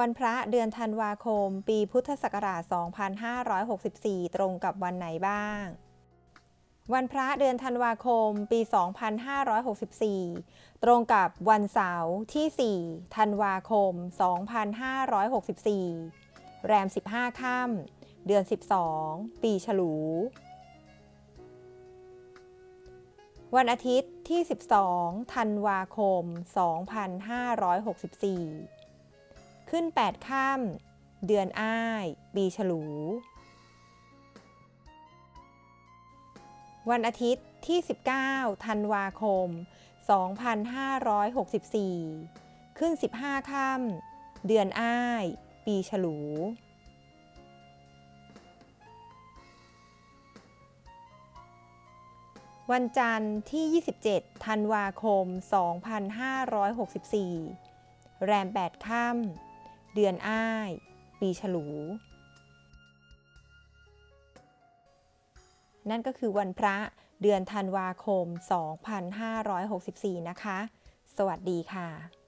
วันพระเดือนธันวาคม ปีพุทธศักราช 2564 ตรงกับวันไหนบ้าง วันพระเดือนธันวาคม ปี 2564 ตรงกับวันเสาร์ที่ 4 ธันวาคม 2564 แรม 15 ค่ำเดือน 12 ปีฉลู วันอาทิตย์ที่ 12 ธันวาคม 2564 ขึ้น 8 ค่ำเดือนอ้าย ปีฉลู วันอาทิตย์ที่ 19 ธันวาคม 2564 ขึ้น 15 ค่ำเดือนอ้าย ปีฉลู วันจันทร์ที่ 27 ธันวาคม 2564 แรม 8 ค่ำ เดือนอ้าย ปีฉลู นั่นก็คือวันพระเดือนธันวาคม 2564 นะคะ สวัสดีค่ะ